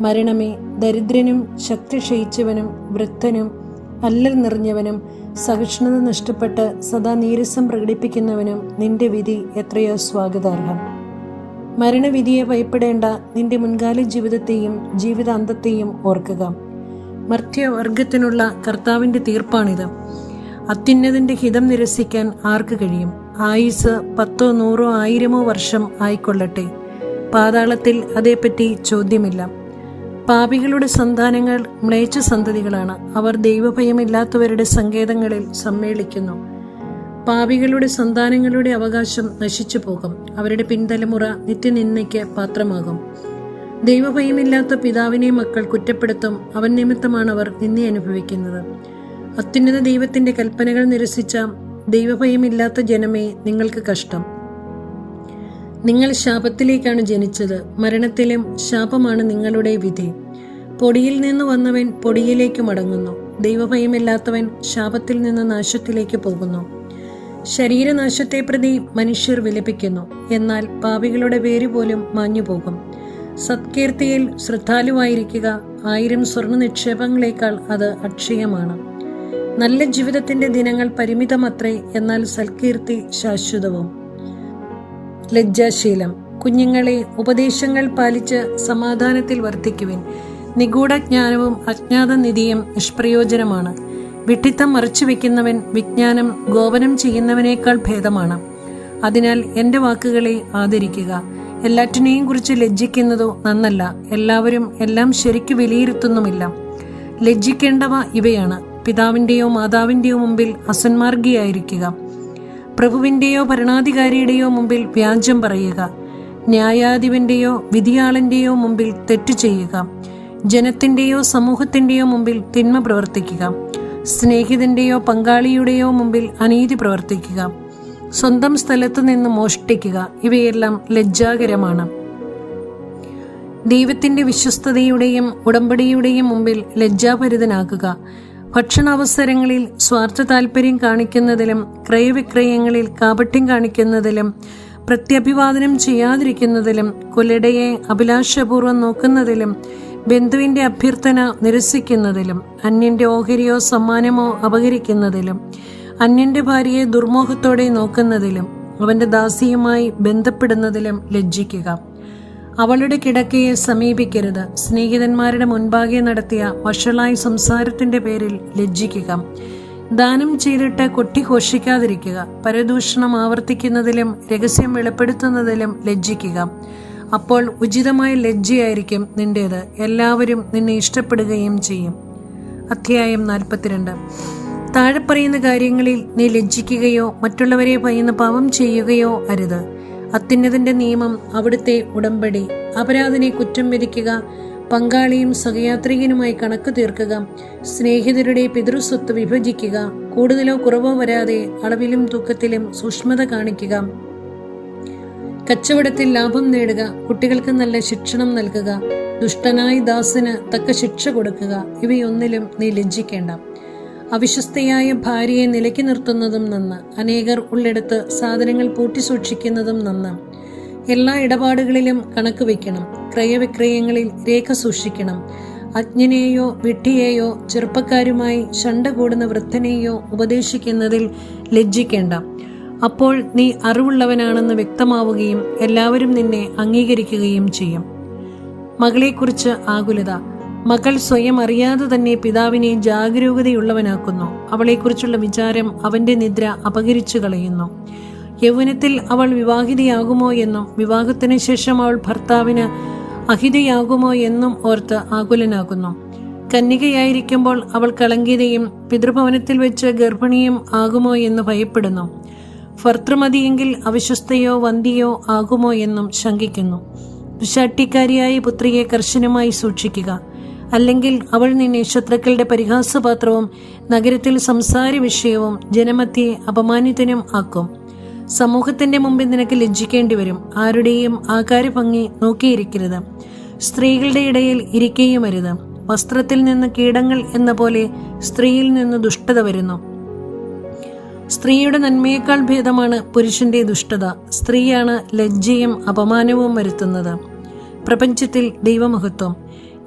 മരണമേ ദരിദ്രനും ശക്തി ക്ഷയിച്ചവനും വൃദ്ധനും അല്ലൽ നിറഞ്ഞവനും സഹിഷ്ണുത നഷ്ടപ്പെട്ട് സദാ നീരസം പ്രകടിപ്പിക്കുന്നവനും നിന്റെ വിധി എത്രയോ സ്വാഗതാർഹം. മരണവിധിയെ ഭയപ്പെടേണ്ട നിന്റെ മുൻകാല ജീവിതത്തെയും ജീവിതാന്തത്തെയും ഓർക്കുക. മർത്യവർഗത്തിനുള്ള കർത്താവിന്റെ തീർപ്പാണിത്. അത്യുന്നതിന്റെ ഹിതം നിരസിക്കാൻ ആർക്ക് കഴിയും? ആയുസ് പത്തോ നൂറോ ആയിരമോ വർഷം ആയിക്കൊള്ളട്ടെ. പാതാളത്തിൽ അതേപ്പറ്റി ചോദ്യമില്ല. പാപികളുടെ സന്താനങ്ങൾ മ്ലേച്ഛ സന്തതികളാണ്. അവർ ദൈവഭയമില്ലാത്തവരുടെ സങ്കേതങ്ങളിൽ സമ്മേളിക്കുന്നു. പാപികളുടെ സന്താനങ്ങളുടെ അവകാശം നശിച്ചു പോകും അവരുടെ പിൻതലമുറ നിത്യനിന്ദയ്ക്ക് പാത്രമാകും. ദൈവഭയമില്ലാത്ത പിതാവിനെ മക്കൾ കുറ്റപ്പെടുത്തും. അവൻ നിമിത്തമാണ് അവർ നിന്ദി അനുഭവിക്കുന്നത്. അത്യുന്നത ദൈവത്തിന്റെ കൽപ്പനകൾ നിരസിച്ച ദൈവഭയമില്ലാത്ത ജനമേ നിങ്ങൾക്ക് കഷ്ടം. നിങ്ങൾ ശാപത്തിലേക്കാണ് ജനിച്ചത്. മരണത്തിലും ശാപമാണ് നിങ്ങളുടെ വിധി. പൊടിയിൽ നിന്ന് വന്നവൻ പൊടിയിലേക്ക് മടങ്ങുന്നു. ദൈവഭയമില്ലാത്തവൻ ശാപത്തിൽ നിന്ന് നാശത്തിലേക്ക് പോകുന്നു. ശരീരനാശത്തെ പ്രതി മനുഷ്യർ വിലപിക്കുന്നു. എന്നാൽ പാപികളുടെ പേര് പോലും മാഞ്ഞുപോകും. സത്കീർത്തിയിൽ ശ്രദ്ധാലുവായിരിക്കുക ആയിരം സ്വർണ നിക്ഷേപങ്ങളെക്കാൾ അത് അക്ഷയമാണ്. നല്ല ജീവിതത്തിന്റെ ദിനങ്ങൾ പരിമിതമത്രേ എന്നാൽ സൽകീർത്തി ശാശ്വതവും. ലജ്ജാശീലം. കുഞ്ഞുങ്ങളെ ഉപദേശങ്ങൾ പാലിച്ച് സമാധാനത്തിൽ വർദ്ധിക്കുവിൻ നിഗൂഢജ്ഞാനവും അജ്ഞാത നിധിയും നിഷ്പ്രയോജനമാണ്. വിട്ടിത്തം മറിച്ചു വെക്കുന്നവൻ വിജ്ഞാനം ഗോപനം ചെയ്യുന്നവനേക്കാൾ ഭേദമാണ്. അതിനാൽ എന്റെ വാക്കുകളെ ആദരിക്കുക. എല്ലാറ്റിനെയും കുറിച്ച് ലജ്ജിക്കുന്നതോ നന്നല്ല. എല്ലാവരും എല്ലാം ശരിക്കു വിലയിരുത്തുന്നുമില്ല. ലജ്ജിക്കേണ്ടവ ഇവയാണ്. പിതാവിന്റെയോ മാതാവിന്റെയോ മുമ്പിൽ അസന്മാർഗിയായിരിക്കുക. പ്രഭുവിന്റെയോ ഭരണാധികാരിയുടെയോ മുമ്പിൽ വ്യാജം പറയുക. ന്യായാധിപന്റെയോ വിധിയാളന്റെയോ മുമ്പിൽ തെറ്റു ചെയ്യുക. ജനത്തിന്റെയോ സമൂഹത്തിന്റെയോ മുമ്പിൽ തിന്മ പ്രവർത്തിക്കുക. സ്നേഹിതന്റെയോ പങ്കാളിയുടെയോ മുമ്പിൽ അനീതി പ്രവർത്തിക്കുക. സ്വന്തം സ്ഥലത്തു നിന്ന് മോഷ്ടിക്കുക. ഇവയെല്ലാം ലജ്ജാകരമാണ്. ദൈവത്തിന്റെ വിശ്വസ്തതയുടെയും ഉടമ്പടിയുടെയും മുമ്പിൽ ലജ്ജാപരിതനാക്കുക ഭക്ഷണാവസരങ്ങളിൽ സ്വാർത്ഥ താല്പര്യം കാണിക്കുന്നതിലും ക്രയവിക്രയങ്ങളിൽ കാപട്യം കാണിക്കുന്നതിലും പ്രത്യഭിവാദനം ചെയ്യാതിരിക്കുന്നതിലും കൊലടയെ അഭിലാഷപൂർവം നോക്കുന്നതിലും ബന്ധുവിന്റെ അഭ്യർത്ഥന നിരസിക്കുന്നതിലും അന്യന്റെ ഓഹരിയോ സമ്മാനമോ അപഹരിക്കുന്നതിലും അന്യന്റെ ഭാര്യയെ ദുർമോഹത്തോടെ നോക്കുന്നതിലും അവന്റെ ദാസിയുമായി ബന്ധപ്പെടുന്നതിലും ലജ്ജിക്കുക. അവളുടെ കിടക്കയെ സമീപിക്കരുത്. സ്നേഹിതന്മാരുടെ മുൻപാകെ നടത്തിയ വഷളായി സംസാരത്തിന്റെ പേരിൽ ലജ്ജിക്കുക. ദാനം ചെയ്തിട്ട് കൊട്ടിഘോഷിക്കാതിരിക്കുക പരദൂഷണം ആവർത്തിക്കുന്നതിലും രഹസ്യം വെളിപ്പെടുത്തുന്നതിലും ലജ്ജിക്കുക. അപ്പോൾ ഉചിതമായ ലജ്ജയായിരിക്കും നിന്റേത്. എല്ലാവരും നിന്നെ ഇഷ്ടപ്പെടുകയും ചെയ്യും. അധ്യായം നാൽപ്പത്തിരണ്ട്. താഴെ പറയുന്ന കാര്യങ്ങളിൽ നീ ലജ്ജിക്കുകയോ മറ്റുള്ളവരെ ഭയന്ന് പാപം ചെയ്യുകയോ അരുത്. അത്യുന്നതിന്റെ നിയമം അവിടുത്തെ ഉടമ്പടി. അപരാധനെ കുറ്റം വിധിക്കുക പങ്കാളിയും സഹയാത്രികനുമായി കണക്ക് തീർക്കുക സ്നേഹിതരുടെ പിതൃസ്വത്ത് വിഭജിക്കുക കൂടുതലോ കുറവോ വരാതെ അളവിലും തൂക്കത്തിലും സൂക്ഷ്മത കാണിക്കുക. കച്ചവടത്തിൽ ലാഭം നേടുക കുട്ടികൾക്ക് നല്ല ശിക്ഷണം നൽകുക ദുഷ്ടനായ ദാസന് തക്ക ശിക്ഷ കൊടുക്കുക ഇവയൊന്നിലും നീ ലജ്ജിക്കേണ്ട. അവിശ്വസ്തയായ ഭാര്യയെ നിലയ്ക്ക് നിർത്തുന്നതും നന്ന് അനേകർ ഉള്ളിടത്ത് സാധനങ്ങൾ പൂട്ടി സൂക്ഷിക്കുന്നതും നന്ന്. എല്ലാ ഇടപാടുകളിലും കണക്ക് വയ്ക്കണം ക്രയവിക്രയങ്ങളിൽ രേഖ സൂക്ഷിക്കണം. അജ്ഞനെയോ വിട്ടിയെയോ ചെറുപ്പക്കാരുമായി ശണ്ട കൂടുന്ന വൃദ്ധനെയോ ഉപദേശിക്കുന്നതിൽ ലജ്ജിക്കേണ്ട. അപ്പോൾ നീ അറിവുള്ളവനാണെന്ന് വ്യക്തമാവുകയും എല്ലാവരും നിന്നെ അംഗീകരിക്കുകയും ചെയ്യും. മകളെക്കുറിച്ച് ആകുലത. മകൾ സ്വയം അറിയാതെ തന്നെ പിതാവിനെ ജാഗരൂകതയുള്ളവനാക്കുന്നു. അവളെക്കുറിച്ചുള്ള വിചാരം അവന്റെ നിദ്ര അപകരിച്ചു കളയുന്നു. യൗവനത്തിൽ അവൾ വിവാഹിതയാകുമോ എന്നും വിവാഹത്തിന് ശേഷം അവൾ ഭർത്താവിന് അഹിതയാകുമോ എന്നും ഓർത്ത് ആകുലനാകുന്നു. കന്യകയായിരിക്കുമ്പോൾ അവൾ കളങ്കിതയും പിതൃഭവനത്തിൽ വെച്ച് ഗർഭിണിയും ആകുമോ എന്ന് ഭയപ്പെടുന്നു. ഭർത്തൃമതിയെങ്കിൽ അവിശ്വസ്തയോ വന്തിയോ ആകുമോ എന്നും ശങ്കിക്കുന്നു. ദുശാട്ടിക്കാരിയായ പുത്രിയെ കർശനമായി സൂക്ഷിക്കുക. അല്ലെങ്കിൽ അവൾ നിന്നെ ശത്രുക്കളുടെ പരിഹാസപാത്രവും നഗരത്തിൽ സംസാര വിഷയവും ജനമത്തെ അപമാനിതനും ആക്കും. സമൂഹത്തിന്റെ മുമ്പിൽ നിനക്ക് ലജ്ജിക്കേണ്ടി വരും. ആരുടെയും ആകാര ഭംഗി നോക്കിയിരിക്കരുത്. സ്ത്രീകളുടെ ഇടയിൽ ഇരിക്കുകയും അരുത്. വസ്ത്രത്തിൽ നിന്ന് കീടങ്ങൾ എന്ന പോലെ സ്ത്രീയിൽ നിന്ന് ദുഷ്ടത വരുന്നു. സ്ത്രീയുടെ നന്മയേക്കാൾ ഭേദമാണ് പുരുഷന്റെ ദുഷ്ടത. സ്ത്രീയാണ് ലജ്ജയും അപമാനവും വരുത്തുന്നത്. പ്രപഞ്ചത്തിൽ ദൈവമഹത്വം.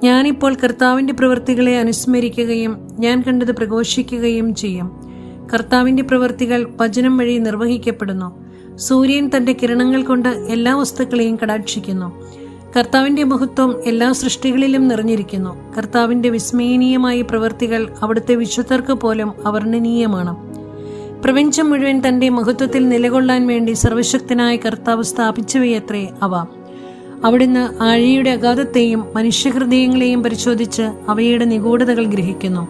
ഞാനിപ്പോൾ കർത്താവിന്റെ പ്രവൃത്തികളെ അനുസ്മരിക്കുകയും ഞാൻ കണ്ടത് പ്രഘോഷിക്കുകയും ചെയ്യും. കർത്താവിന്റെ പ്രവൃത്തികൾ വചനം വഴി നിർവഹിക്കപ്പെടുന്നു. സൂര്യൻ തന്റെ കിരണങ്ങൾ കൊണ്ട് എല്ലാ വസ്തുക്കളെയും കടാക്ഷിക്കുന്നു. കർത്താവിന്റെ മഹത്വം എല്ലാ സൃഷ്ടികളിലും നിറഞ്ഞിരിക്കുന്നു. കർത്താവിന്റെ വിസ്മയനീയമായ പ്രവൃത്തികൾ അവിടുത്തെ വിശുദ്ധർക്ക് പോലും അവർണനീയമാണ്. പ്രപഞ്ചം മുഴുവൻ തന്റെ മഹത്വത്തിൽ നിലകൊള്ളാൻ വേണ്ടി സർവശക്തനായ കർത്താവ് സ്ഥാപിച്ചവയത്രേ അവ. അവിടുന്ന് ആഴിയുടെ അഗാധത്തെയും മനുഷ്യഹൃദയങ്ങളെയും പരിശോധിച്ച് അവയുടെ നിഗൂഢതകൾ ഗ്രഹിക്കുന്നു.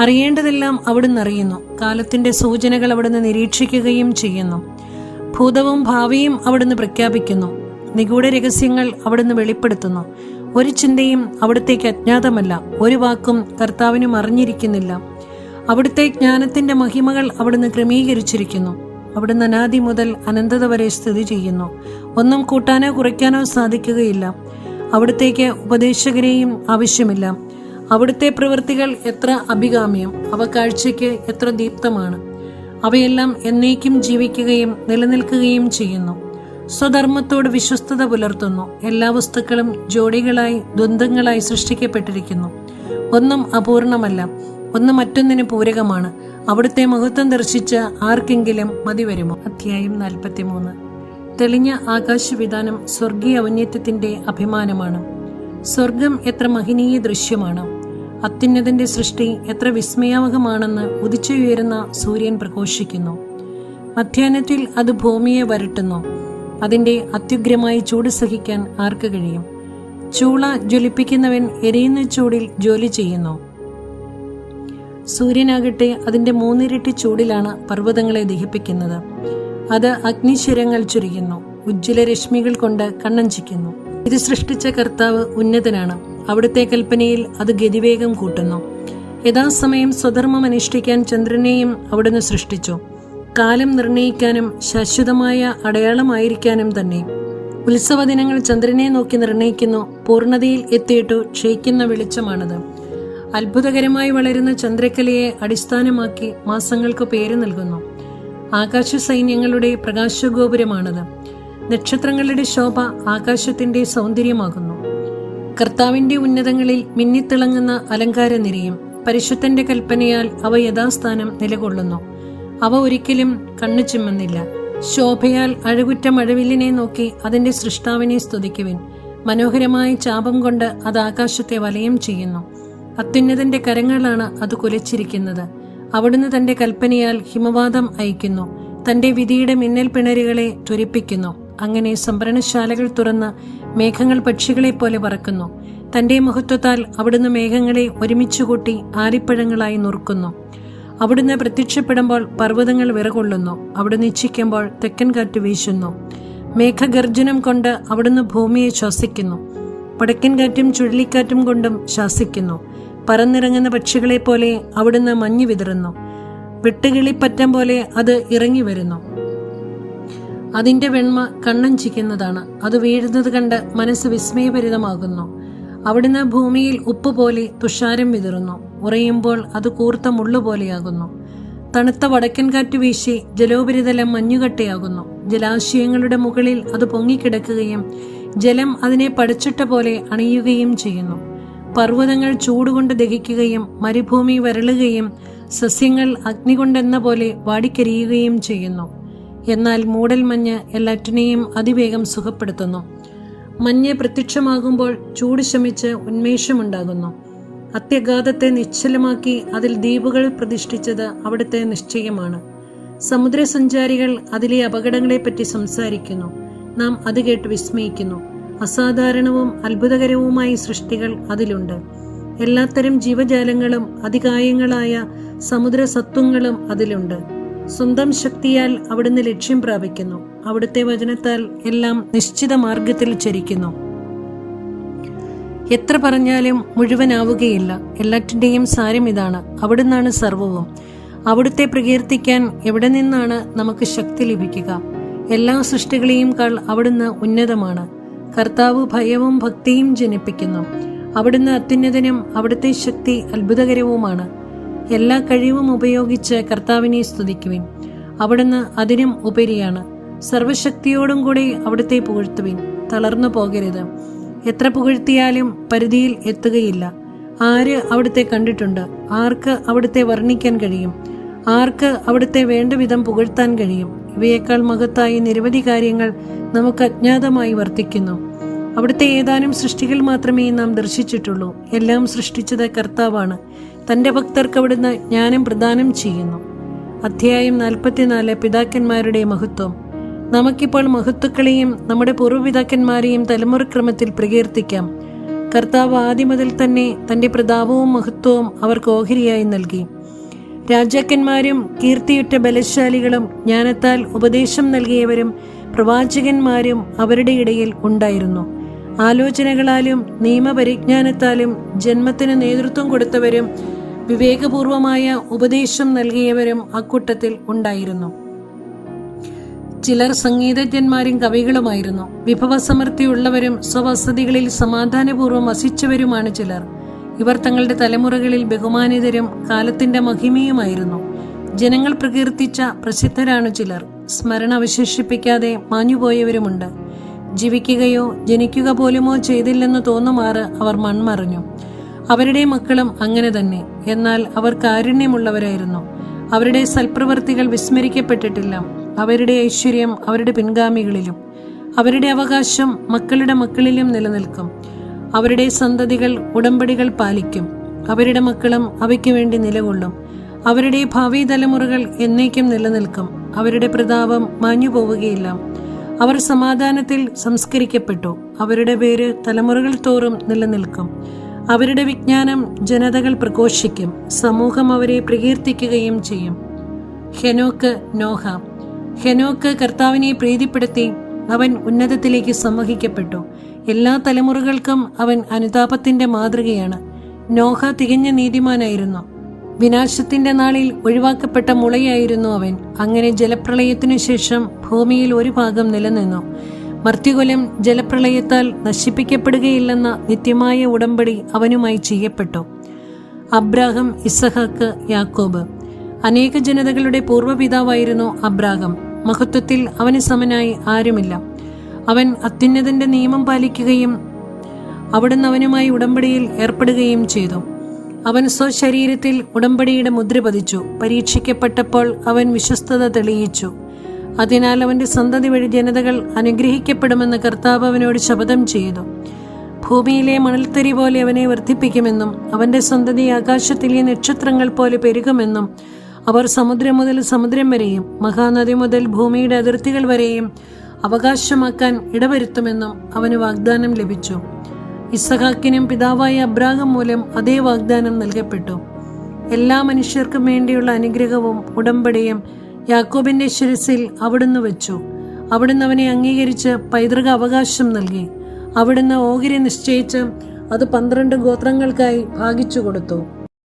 അറിയേണ്ടതെല്ലാം അവിടുന്ന് അറിയുന്നു. കാലത്തിന്റെ സൂചനകൾ അവിടുന്ന് നിരീക്ഷിക്കുകയും ചെയ്യുന്നു. ഭൂതവും ഭാവിയും അവിടുന്ന് പ്രഖ്യാപിക്കുന്നു. നിഗൂഢ രഹസ്യങ്ങൾ അവിടുന്ന് വെളിപ്പെടുത്തുന്നു. ഒരു ചിന്തയും അവിടത്തേക്ക് അജ്ഞാതമല്ല. ഒരു വാക്കും കർത്താവിനും അറിഞ്ഞിരിക്കുന്നില്ല. അവിടുത്തെ ജ്ഞാനത്തിന്റെ മഹിമകൾ അവിടുന്ന് ക്രമീകരിച്ചിരിക്കുന്നു. അവിടുന്ന് അനാദി മുതൽ അനന്തത വരെ സ്ഥിതി ചെയ്യുന്നു. ഒന്നും കൂട്ടാനോ കുറയ്ക്കാനോ സാധിക്കുകയില്ല. അവിടുത്തേക്ക് ഉപദേശകരെയും ആവശ്യമില്ല. അവിടുത്തെ പ്രവൃത്തികൾ എത്ര അഭികാമ്യം അവ കാഴ്ചയ്ക്ക് എത്ര ദീപ്തമാണ്. അവയെല്ലാം എന്നേക്കും ജീവിക്കുകയും നിലനിൽക്കുകയും ചെയ്യുന്നു. സ്വധർമ്മത്തോട് വിശ്വസ്തത പുലർത്തുന്നു. എല്ലാ വസ്തുക്കളും ജോഡികളായി ദ്വന്ദ്ങ്ങളായി സൃഷ്ടിക്കപ്പെട്ടിരിക്കുന്നു. ഒന്നും അപൂർണമല്ല. ഒന്ന് മറ്റൊന്നിന് പൂരകമാണ്. അവിടുത്തെ മഹത്വം ദർശിച്ച ആർക്കെങ്കിലും മതി വരുമോ? അധ്യായം നാൽപ്പത്തിമൂന്ന്. തെളിഞ്ഞ ആകാശവിധാനം സ്വർഗീയ ഔന്നത്യത്തിന്റെ അഭിമാനമാണ്. സ്വർഗം എത്ര മഹനീയ ദൃശ്യമാണ്. അത്യുന്നതിന്റെ സൃഷ്ടി എത്ര വിസ്മയാവഹമാണെന്ന് ഉദിച്ചുയരുന്ന സൂര്യൻ പ്രഘോഷിക്കുന്നു മധ്യാഹ്നത്തിൽ അത് ഭൂമിയെ വരട്ടുന്നു. അതിന്റെ അത്യുഗ്രമായ ചൂട് സഹിക്കാൻ ആർക്ക് കഴിയും? ചൂള ജ്വലിപ്പിക്കുന്നവൻ എരിയുന്ന ചൂടിൽ ജോലി ചെയ്യുന്നു. സൂര്യനാകട്ടെ അതിന്റെ മൂന്നിരട്ടി ചൂടിലാണ് പർവതങ്ങളെ ദഹിപ്പിക്കുന്നത്. അത് അഗ്നിശിരങ്ങൾ ചുരിയുന്നു. ഉജ്ജ്വല രശ്മികൾ കൊണ്ട് കണ്ണഞ്ചിക്കുന്നു. ഇത് സൃഷ്ടിച്ച കർത്താവ് ഉന്നതനാണ്. അവിടുത്തെ കൽപ്പനയിൽ അത് ഗതിവേഗം കൂട്ടുന്നു. യഥാസമയം സ്വധർമ്മം അനുഷ്ഠിക്കാൻ ചന്ദ്രനെയും അവിടുന്ന് സൃഷ്ടിച്ചു. കാലം നിർണയിക്കാനും ശാശ്വതമായ അടയാളമായിരിക്കാനും തന്നെ. ഉത്സവ ദിനങ്ങൾ ചന്ദ്രനെ നോക്കി നിർണയിക്കുന്നു. പൂർണതയിൽ എത്തിയിട്ടു ക്ഷയിക്കുന്ന വെളിച്ചമാണത്. അത്ഭുതകരമായി വളരുന്ന ചന്ദ്രക്കലയെ അടിസ്ഥാനമാക്കി മാസങ്ങൾക്ക് പേര് നൽകുന്നു. ആകാശ സൈന്യങ്ങളുടെ പ്രകാശഗോപുരമാണത്. നക്ഷത്രങ്ങളുടെ ശോഭ ആകാശത്തിന്റെ സൗന്ദര്യമാകുന്നു. കർത്താവിന്റെ ഉന്നതങ്ങളിൽ മിന്നിത്തിളങ്ങുന്ന അലങ്കാര നിരയും പരിശുദ്ധന്റെ കൽപ്പനയാൽ അവ യഥാസ്ഥാനം നിലകൊള്ളുന്നു. അവ ഒരിക്കലും കണ്ണു ചിമ്മുന്നില്ല ശോഭയാൽ അഴകുറ്റ മഴവില്ലിനെ നോക്കി അതിന്റെ സൃഷ്ടാവിനെ സ്തുതിക്കുവിൻ. മനോഹരമായ ചാപം കൊണ്ട് അത് ആകാശത്തെ വലയം ചെയ്യുന്നു. അത്യുന്നതന്റെ കരങ്ങളാണ് അത് കുലച്ചിരിക്കുന്നത്. അവിടുന്ന് തന്റെ കൽപ്പനയാൽ ഹിമവാദം അയക്കുന്നു തന്റെ വിധിയുടെ മിന്നൽ പിണരുകളെ ത്വരിപ്പിക്കുന്നു. അങ്ങനെ സംഭരണശാലകൾ തുറന്ന് മേഘങ്ങൾ പക്ഷികളെ പോലെ പറക്കുന്നു. തന്റെ മഹത്വത്താൽ അവിടുന്ന് മേഘങ്ങളെ ഒരുമിച്ചുകൂട്ടി ആലിപ്പഴങ്ങളായി നുറുക്കുന്നു. അവിടുന്ന് പ്രത്യക്ഷപ്പെടുമ്പോൾ പർവതങ്ങൾ വിറകൊള്ളുന്നു. അവിടുന്ന് ഇച്ഛിക്കുമ്പോൾ തെക്കൻ കാറ്റ് വീശുന്നു. മേഘഗർജനം കൊണ്ട് അവിടുന്ന് ഭൂമിയെ ശ്വസിക്കുന്നു. പടക്കൻ കാറ്റും ചുഴലിക്കാറ്റും കൊണ്ടും ശാസിക്കുന്നു പറന്നിറങ്ങുന്ന പക്ഷികളെ പോലെ അവിടുന്ന് മഞ്ഞു വിതറുന്നു. വെട്ടുകിളിപ്പറ്റം പോലെ അത് ഇറങ്ങി വരുന്നു. അതിന്റെ വെണ്മ കണ്ണഞ്ചിക്കുന്നതാണ് അത് വീഴുന്നത് കണ്ട് മനസ്സ് വിസ്മയഭരിതമാകുന്നു. അവിടുന്ന് ഭൂമിയിൽ ഉപ്പ് പോലെ തുഷാരം വിതറുന്നു. ഉറയുമ്പോൾ അത് കൂർത്ത മുള്ളുപോലെയാകുന്നു തണുത്ത വടക്കൻ കാറ്റ് വീശി ജലോപരിതലം മഞ്ഞുകട്ടയാകുന്നു. ജലാശയങ്ങളുടെ മുകളിൽ അത് പൊങ്ങിക്കിടക്കുകയും ജലം അതിനെ പടച്ചിട്ട പോലെ അണിയുകയും ചെയ്യുന്നു. പർവതങ്ങൾ ചൂടുകൊണ്ട് ദഹിക്കുകയും മരുഭൂമി വരളുകയും സസ്യങ്ങൾ അഗ്നി കൊണ്ടെന്ന പോലെ വാടിക്കരിയുകയും ചെയ്യുന്നു. എന്നാൽ മൂടൽമഞ്ഞ് എല്ലാറ്റിനെയും അതിവേഗം സുഖപ്പെടുത്തുന്നു. മഞ്ഞ് പ്രത്യക്ഷമാകുമ്പോൾ ചൂട് ശമിച്ച് ഉന്മേഷമുണ്ടാകുന്നു. അത്യഗാധത്തെ നിശ്ചലമാക്കി അതിൽ ദ്വീപുകൾ പ്രതിഷ്ഠിച്ചത് അവിടുത്തെ നിശ്ചയമാണ്. സമുദ്രസഞ്ചാരികൾ അതിലെ അപകടങ്ങളെപ്പറ്റി സംസാരിക്കുന്നു. നാം അത് കേട്ട് വിസ്മയിക്കുന്നു. അസാധാരണവും അത്ഭുതകരവുമായ സൃഷ്ടികൾ അതിലുണ്ട്. എല്ലാത്തരം ജീവജാലങ്ങളും അതികായങ്ങളായ സമുദ്ര സത്വങ്ങളും അതിലുണ്ട്. സ്വന്തം ശക്തിയാൽ അവിടുന്ന് ലക്ഷ്യം പ്രാപിക്കുന്നു. അവിടുത്തെ വചനത്താൽ എല്ലാം നിശ്ചിത മാർഗത്തിൽ ചരിക്കുന്നു. എത്ര പറഞ്ഞാലും മുഴുവനാവുകയില്ല. എല്ലാറ്റിന്റെയും സാരം ഇതാണ്. അവിടുന്നാണ് സർവവും. അവിടുത്തെ പ്രകീർത്തിക്കാൻ എവിടെ നിന്നാണ് നമുക്ക് ശക്തി ലഭിക്കുക? എല്ലാ സൃഷ്ടികളെയും കാൾ അവിടുന്ന് ഉന്നതമാണ്. കർത്താവ് ഭയവും ഭക്തിയും ജനിപ്പിക്കുന്നു. അവിടുന്ന് അത്യുന്നതനും അവിടുത്തെ ശക്തി അത്ഭുതകരവുമാണ്. എല്ലാ കഴിവും ഉപയോഗിച്ച് കർത്താവിനെ സ്തുതിക്കുവിൻ. അവിടുന്ന് അതിനും ഉപരിയാണ്. സർവശക്തിയോടും കൂടി അവിടുത്തെ പുകഴ്ത്തുവിൻ. തളർന്നു പോകരുത്. എത്ര പുകഴ്ത്തിയാലും പരിധിയിൽ എത്തുകയില്ല. ആര് അവിടുത്തെ കണ്ടിട്ടുണ്ട്? ആർക്ക് അവിടുത്തെ വർണിക്കാൻ കഴിയും? ആർക്ക് അവിടുത്തെ വേണ്ട വിധം പുകഴ്ത്താൻ കഴിയും? ഇവയേക്കാൾ മഹത്തായി നിരവധി കാര്യങ്ങൾ നമുക്ക് അജ്ഞാതമായി വർത്തിക്കുന്നു. അവിടുത്തെ ഏതാനും സൃഷ്ടികൾ മാത്രമേ നാം ദർശിച്ചിട്ടുള്ളൂ. എല്ലാം സൃഷ്ടിച്ചത് കർത്താവാണ്. തന്റെ ഭക്തർക്ക് അവിടുന്ന് ജ്ഞാനം പ്രദാനം ചെയ്യുന്നു. അധ്യായം നാൽപ്പത്തിനാല് പിതാക്കന്മാരുടെ മഹത്വം. നമുക്കിപ്പോൾ മഹത്വക്കളെയും നമ്മുടെ പൂർവപിതാക്കന്മാരെയും തലമുറക്രമത്തിൽ പ്രകീർത്തിക്കാം. കർത്താവ് ആദ്യം മുതൽ തന്നെ തന്റെ പ്രതാപവും മഹത്വവും അവർക്ക് ഓഹരിയായി നൽകി. രാജാക്കന്മാരും കീർത്തിയുറ്റ ബലശാലികളും ജ്ഞാനത്താൽ ഉപദേശം നൽകിയവരും പ്രവാചകന്മാരും അവരുടെ ഇടയിൽ ഉണ്ടായിരുന്നു. ആലോചനകളാലും നിയമപരിജ്ഞാനത്താലും ജന്മത്തിന് നേതൃത്വം കൊടുത്തവരും വിവേകപൂർവമായ ഉപദേശം നൽകിയവരും അക്കൂട്ടത്തിൽ ഉണ്ടായിരുന്നു. ചിലർ സംഗീതജ്ഞന്മാരും കവികളുമായിരുന്നു. വിഭവസമൃദ്ധിയുള്ളവരും സ്വവസതികളിൽ സമാധാനപൂർവം വസിച്ചവരുമാണ് ചിലർ. ഇവർ തങ്ങളുടെ തലമുറകളിൽ ബഹുമാനിതരും കാലത്തിന്റെ മഹിമയുമായിരുന്നു. ജനങ്ങൾ പ്രകീർത്തിച്ച പ്രസിദ്ധരാണ് ചിലർ. സ്മരണ അവശേഷിപ്പിക്കാതെ മാഞ്ഞുപോയവരുമുണ്ട്. ജീവിക്കുകയോ ജനിക്കുക പോലുമോ ചെയ്തില്ലെന്ന് തോന്നുമാറ് അവർ മൺമറിഞ്ഞു. അവരുടെ മക്കളും അങ്ങനെ തന്നെ. എന്നാൽ അവർ കാരുണ്യമുള്ളവരായിരുന്നു. അവരുടെ സൽപ്രവർത്തികൾ വിസ്മരിക്കപ്പെട്ടിട്ടില്ല. അവരുടെ ഐശ്വര്യം അവരുടെ പിൻഗാമികളിലും. അവരുടെ അവകാശം മക്കളുടെ മക്കളിലും നിലനിൽക്കും. അവരുടെ സന്തതികൾ ഉടമ്പടികൾ പാലിക്കും. അവരുടെ മക്കളും അവയ്ക്ക് വേണ്ടി നിലകൊള്ളും. അവരുടെ ഭാവി തലമുറകൾ എന്നേക്കും നിലനിൽക്കും. അവരുടെ പ്രതാപം മാഞ്ഞു പോവുകയില്ല. അവർ സമാധാനത്തിൽ സംസ്കരിക്കപ്പെട്ടു. അവരുടെ പേര് തലമുറകൾ തോറും നിലനിൽക്കും. അവരുടെ വിജ്ഞാനം ജനതകൾ പ്രഘോഷിക്കും. സമൂഹം അവരെ പ്രകീർത്തിക്കുകയും ചെയ്യും. ഹെനോക്ക് നോഹ. ഹെനോക്ക് കർത്താവിനെ പ്രീതിപ്പെടുത്തി അവൻ ഉന്നതത്തിലേക്ക് സംവഹിക്കപ്പെട്ടു എല്ലാ തലമുറകൾക്കും അവൻ അനുതാപത്തിന്റെ മാതൃകയാണ്. നോഹ തികഞ്ഞ നീതിമാനായിരുന്നു. വിനാശത്തിന്റെ നാളിൽ ഒഴിവാക്കപ്പെട്ട മുളയായിരുന്നു അവൻ. അങ്ങനെ ജലപ്രളയത്തിനു ശേഷം ഭൂമിയിൽ ഒരു ഭാഗം നിലനിന്നു. മർത്യകുലം ജലപ്രളയത്താൽ നശിപ്പിക്കപ്പെടുകയില്ലെന്ന നിത്യമായ ഉടമ്പടി അവനുമായി ചെയ്യപ്പെട്ടു. അബ്രാഹം ഇസഹാക്ക് യാക്കോബ്. അനേക ജനതകളുടെ പൂർവപിതാവായിരുന്നു അബ്രാഹം. മഹത്വത്തിൽ അവന് സമനായി ആരുമില്ല. അവൻ അത്യുന്നതന്റെ നിയമം പാലിക്കുകയും അവിടുന്ന് അവനുമായി ഉടമ്പടിയിൽ ഏർപ്പെടുകയും ചെയ്തു. അവൻ സ്വശരീരത്തിൽ ഉടമ്പടിയുടെ മുദ്ര പതിച്ചു. പരീക്ഷിക്കപ്പെട്ടപ്പോൾ അവൻ വിശ്വസ്തത തെളിയിച്ചു. അതിനാൽ അവന്റെ സന്തതി വഴി ജനതകൾ അനുഗ്രഹിക്കപ്പെടുമെന്ന് കർത്താവ് അവനോട് ശപഥം ചെയ്തു. ഭൂമിയിലെ മണൽത്തരി പോലെ അവനെ വർദ്ധിപ്പിക്കുമെന്നും അവന്റെ സന്തതി ആകാശത്തിലെ നക്ഷത്രങ്ങൾ പോലെ പെരുകുമെന്നും അവർ സമുദ്രം മുതൽ സമുദ്രം വരെയും മഹാനദി മുതൽ ഭൂമിയുടെ അതിർത്തികൾ വരെയും അവകാശമാക്കാൻ ഇടവരുത്തുമെന്നും അവന് വാഗ്ദാനം ലഭിച്ചു. ഇസഹാക്കിനും പിതാവായ അബ്രാഹം മൂലം അതേ വാഗ്ദാനം നൽകപ്പെട്ടു. എല്ലാ മനുഷ്യർക്കും വേണ്ടിയുള്ള അനുഗ്രഹവും ഉടമ്പടിയും യാക്കോബിന്റെ ശിരസിൽ അവിടുന്ന് വെച്ചു. അവിടുന്ന് അവനെ അംഗീകരിച്ച് പൈതൃക അവകാശം നൽകി. അവിടുന്ന് ഓഹരി നിശ്ചയിച്ച് അത് പന്ത്രണ്ട് ഗോത്രങ്ങൾക്കായി ഭാഗിച്ചു കൊടുത്തു.